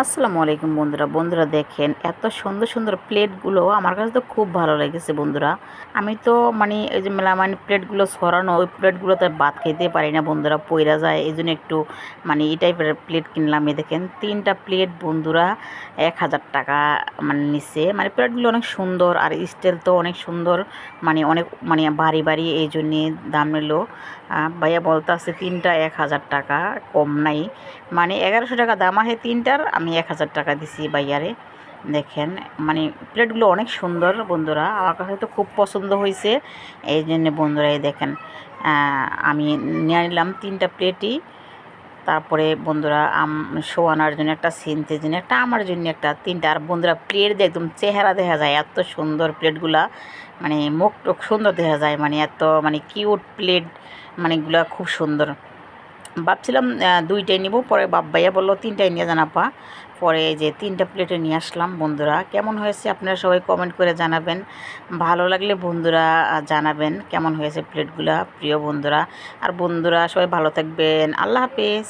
আসসালামু আলাইকুম বন্ধুরা। বন্ধুরা দেখেন, এত সুন্দর সুন্দর প্লেটগুলো আমার কাছে তো খুব ভালো লেগেছে বন্ধুরা। আমি তো মানে এই যে মেলা মানে প্লেটগুলো সরানো ওই প্লেটগুলোতে ভাত খেতে পারি না বন্ধুরা, পইরা যায়। এই জন্য একটু মানে এই টাইপের প্লেট কিনলাম। এই দেখেন, তিনটা প্লেট বন্ধুরা এক হাজার টাকা মানে নিচ্ছে। মানে প্লেটগুলো অনেক সুন্দর আর স্টিল তো অনেক সুন্দর মানে অনেক মানে বাড়ি বাড়ি এই জন্যে দাম নিল। ভাইয়া বলতে আছে তিনটা এক হাজার টাকা, কম নাই। মানে এগারোশো টাকা দাম আছে তিনটার, আমি এক হাজার টাকা দিছি বাইয়ারে দেখেন মানে প্লেটগুলো অনেক সুন্দর বন্ধুরা, আমার কাছে তো খুব পছন্দ হয়েছে। এই জন্য বন্ধুরা, এই দেখেন আমি নিয়ে নিলাম তিনটা প্লেটই। তারপরে বন্ধুরা, আম, শোয়ানোর জন্য একটা সিনতে জন্য একটা আমার জন্য একটা তিনটা। আর বন্ধুরা প্লেট দিয়ে একদম চেহারা দেখা যায়, এত সুন্দর প্লেটগুলা মানে মুখ টুক সুন্দর দেখা যায় মানে এত মানে কিউট প্লেট মানে এগুলো খুব সুন্দর। ভাবছিলাম দুইটাই নিব, পরে বাপ ভাইয়া বলল, তিনটাই নিয়ে জানাপা পরে যে তিনটা প্লেটে নিয়ে আসলাম, বন্ধুরা, কেমন হয়েছে আপনারা সবাই কমেন্ট করে জানাবেন। ভালো লাগলে বন্ধুরা জানাবেন কেমন হয়েছে প্লেটগুলা প্রিয় বন্ধুরা। আর বন্ধুরা, সবাই ভালো থাকবেন, আল্লাহ হাফেজ।